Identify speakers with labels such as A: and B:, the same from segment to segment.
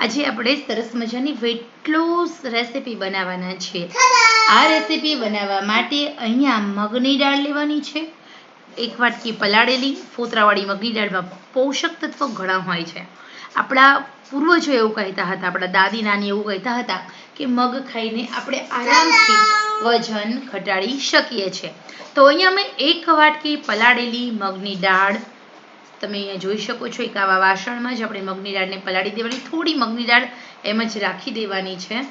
A: આજે આપણે સરસ મજાની વેટ લોસ રેસીપી બનાવવાના છીએ આ રેસીપી બનાવવા માટે અહીંયા મગની દાળ લેવાની છે. એક વાટકી પલાળેલી ફોતરાવાળી મગની દાળમાં પોષક તત્વો ઘણા હોય છે. આપણા પૂર્વજો એવું કહેતા હતા આપણા દાદી નાની એવું કહેતા હતા કે મગ ખાઈને આપણે આરામથી વજન ઘટાડી શકીએ છીએ. તો અહીંયા મેં એક વાટકી પલાળેલી મગની દાળ તમે અહીંયા જોઈ શકો છો એક આવા વાસણમાં જ આપણે મગની દાળને પલાળી દેવાની, થોડી મગની દાળ એમ જ રાખી દેવાની છે.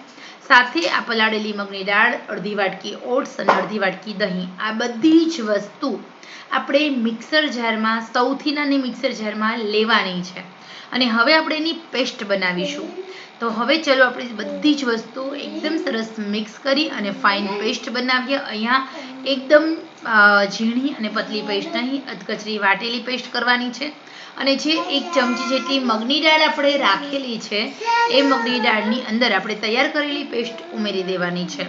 A: સાથે આ પલાળેલી મગની દાળ, અડધી વાટકી ઓટ્સ અને અડધી વાટકી દહીં, આ બધી જ વસ્તુ આપણે મિક્સર જારમાં, સૌથી નાની મિક્સર જારમાં લેવાની છે. અને હવે આપણે એની પેસ્ટ બનાવીશું. તો હવે ચલો આપણે બધી જ વસ્તુ એકદમ સરસ મિક્સ કરી અને ફાઇન પેસ્ટ બનાવીએ. અહીંયા એકદમ ઝીણી અને પતલી પેસ્ટ નહીં અધકચરી વાટેલી પેસ્ટ કરવાની છે. અને જે એક ચમચી જેટલી મગની દાળ આપણે રાખેલી છે, એ મગની દાળની અંદર આપણે તૈયાર કરેલી પેસ્ટ ઉમેરી દેવાની છે.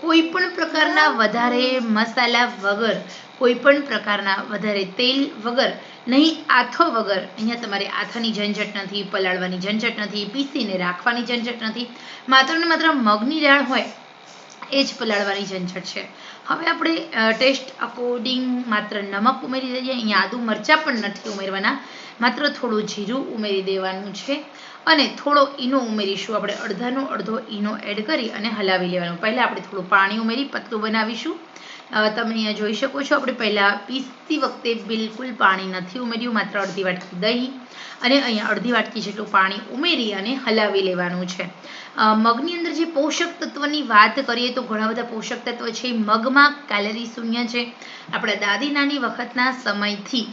A: કોઈ પણ પ્રકારના વધારે મસાલા વગર, કોઈ પણ પ્રકારના વધારે તેલ વગર, નહીં આથો વગર, અહીંયા તમારે આથાની ઝંઝટ નથી, પલાળવાની ઝંઝટ નથી, પીસીને રાખવાની ઝંઝટ નથી. માત્ર ને માત્ર મગની દાળ હોય એ જ પલાળવાની ઝંઝટ છે. હવે આપણે ટેસ્ટ અકોર્ડિંગ માત્ર નમક ઉમેરી દઈએ. અહીંયા આદુ મરચાં પણ નથી ઉમેરવાના. માત્ર થોડું જીરું ઉમેરી દેવાનું છે. અને થોડો ઈનો ઉમેરીશું. આપણે અડધાનો અડધો ઈનો એડ કરી અને હલાવી લેવાનું. પહેલાં આપણે થોડું પાણી ઉમેરી, પતલું બનાવીશું. તમે અહીંયા જોઈ શકો છો, આપણે પહેલાં પીસતી વખતે બિલકુલ પાણી નથી ઉમેર્યું, માત્ર અડધી વાટકી દહીં અને અહીંયા અડધી વાટકી જેટલું પાણી ઉમેરી અને હલાવી લેવાનું છે. મગની અંદર જે પોષક તત્વની વાત કરીએ તો ઘણા બધા પોષક તત્વ છે, મગમાં કેલરી શૂન્ય છે. આપણા દાદી નાની વખતના સમયથી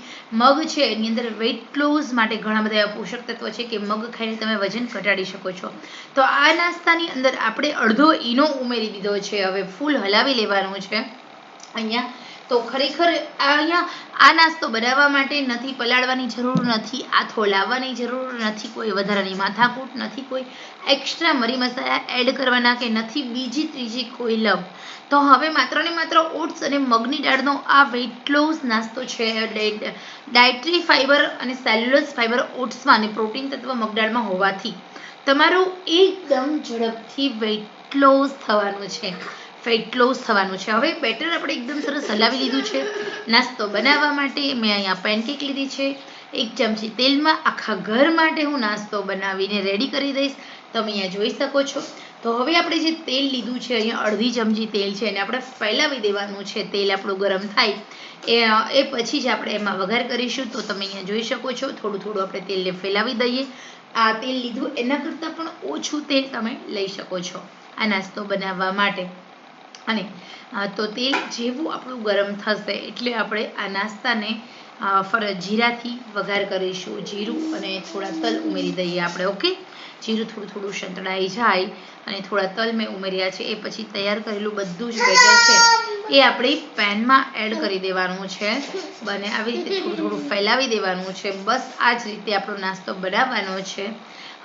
A: મગ છે, એની અંદર વેટ લોઝ માટે ઘણા બધા એવા પોષક તત્વ છે કે મગ ખાઈને તમે વજન ઘટાડી શકો છો. તો આ નાસ્તાની અંદર આપણે અડધો ઈનો ઉમેરી દીધો છે, હવે ફૂલ હલાવી લેવાનું છે. અહીંયા તો ખરેખર અહીંયા આ નાસ્તો બનાવવા માટે નથી, પલાળવાની જરૂર નથી આથો લાવવાની જરૂર નથી, કોઈ વધારાની માથાકૂટ નથી, કોઈ એક્સ્ટ્રા મરી મસાલા એડ કરવાના કે નથી, બીજી ત્રીજી કોઈ લવ તો હવે માત્ર ને માત્ર ઓટ્સ અને મગની દાળનો આ વેઇટ લોસ નાસ્તો છે. ડાયટરી ફાઇબર અને સેલ્યુલસ ફાઇબર ઓટ્સમાં અને પ્રોટીન તત્વ મગદાળમાં હોવાથી તમારું એકદમ ઝડપથી વેઇટ લોસ થવાનું છે. ફેટ લોસ થવાનું છે. હવે બેટર આપણે એકદમ સરસ હલાવી લીધું છે. નાસ્તો બનાવવા માટે મેં અહીંયા પેનકેક લીધી છે. એક ચમચી તેલમાં આખા ઘર માટે હું નાસ્તો બનાવીને રેડી કરી દઈશ. તમે અહીંયા જોઈ શકો છો. તો હવે આપણે જે તેલ લીધું છે, અહીંયા અડધી ચમચી તેલ છે, એને આપણે ફેલાવી દેવાનું છે. તેલ આપણું ગરમ થાય. એ એ પછી જ આપણે એમાં વઘાર કરીશું. તો તમે અહીંયા જોઈ શકો છો. થોડું થોડું આપણે તેલને ફેલાવી દઈએ. આ તેલ લીધું એના કરતાં પણ ઓછું તેલ તમે લઈ શકો છો. આ નાસ્તો બનાવવા માટે. અને તો તેલ જેવું આપણું ગરમ થશે એટલે આપણે આ નાસ્તાને જીરાથી વઘાર કરીશું. જીરું અને થોડા તલ ઉમેરી દઈએ આપણે, ઓકે? જીરું થોડું થોડું સંતળાઈ જાય અને થોડા તલ મેં ઉમેર્યા છે. એ પછી તૈયાર કરેલું બધું જ બેટર છે. એ આપણે પેનમાં એડ કરી દેવાનું છે. બને આવી રીતે થોડું થોડું ફેલાવી દેવાનું છે. બસ આ જ રીતે આપણો નાસ્તો બનાવવાનો છે.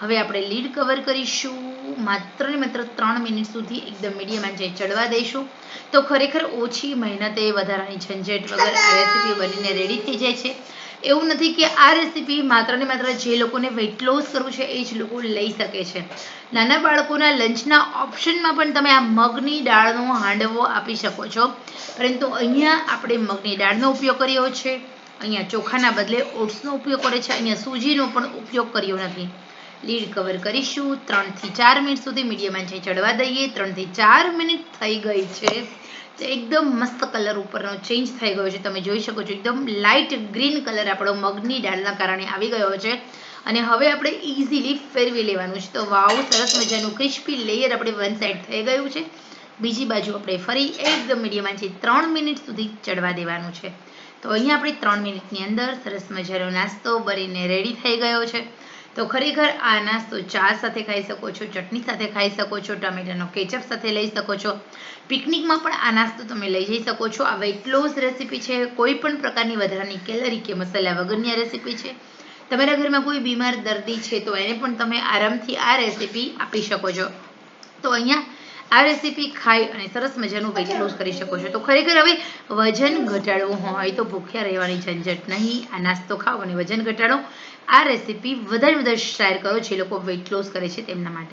A: હવે આપણે લીડ કવર કરીશું. માત્ર ને માત્ર ત્રણ મિનિટ સુધી એકદમ મીડિયમ આંચે ચડવા દઈશું. તો ખરેખર ઓછી મહેનતે વધારાની ઝંઝટ વગર આ રેસીપી બનીને રેડી થઈ જાય છે. એવું નથી કે આ રેસીપી માત્ર ને માત્ર જે લોકોને વેઇટ લોસ કરવું છે, એ જ લોકો લઈ શકે છે. નાના બાળકોના લંચના ઓપ્શનમાં પણ તમે આ મગની દાળનો હાંડવો આપી શકો છો. પરંતુ અહીંયા આપણે મગની દાળનો ઉપયોગ કર્યો છે. અહીંયા ચોખાના બદલે ઓટ્સનો ઉપયોગ કરે છે. અહીંયા સૂજીનો પણ ઉપયોગ કર્યો નથી. લીડ કવર કરીશું. ત્રણથી ચાર મિનિટ સુધી મીડિયમ આંચે ચડવા દઈએ. ત્રણથી ચાર મિનિટ થઈ ગઈ છે. એકદમ મસ્ત કલર ઉપરનો ચેન્જ થઈ ગયો છે. તમે જોઈ શકો છો, એકદમ લાઇટ ગ્રીન કલર આપણો મગની દાળના કારણે આવી ગયો છે. અને હવે આપણે ઇઝીલી ફેરવી લેવાનું છે. તો વાવ, સરસ મજાનું ક્રિસ્પી લેયર આપણે વન સાઈડ થઈ ગયું છે. બીજી બાજુ આપણે ફરી એકદમ મીડિયમ આંચે ત્રણ મિનિટ સુધી ચડવા દેવાનું છે. તો અહીંયા આપણે ત્રણ મિનિટની અંદર સરસ મજાનો નાસ્તો બનીને રેડી થઈ ગયો છે. તો ખરેખર આ નાસ્તો ચા સાથે ખાઈ શકો છો, ચટણી સાથે ખાઈ શકો છો, ટમેટાનો કેચઅપ સાથે લઈ શકો છો. પિકનિકમાં પણ આ નાસ્તો તમે લઈ જઈ શકો છો. આ વેઇટ લોસ રેસીપી છે, કોઈ પણ પ્રકારની વધારાની કેલરી કે મસાલા વગરની આ રેસીપી છે. તમારા ઘરમાં કોઈ બીમાર દર્દી છે તો એને પણ તમે આરામથી આ રેસીપી આપી શકો છો. તો અહીંયા આ રેસીપી ખાઈ અને સરસ મજાનું વેઇટ લોસ કરી શકો છો. તો ખરેખર હવે વજન ઘટાડવું હોય તો ભૂખ્યા રહેવાની ઝંઝટ નહીં, આ નાસ્તો ખાઓ અને વજન ઘટાડો. આ રેસીપી વધારે વધારે શેર કરો જે લોકો વેઇટ લોસ કરે છે તેમના માટે.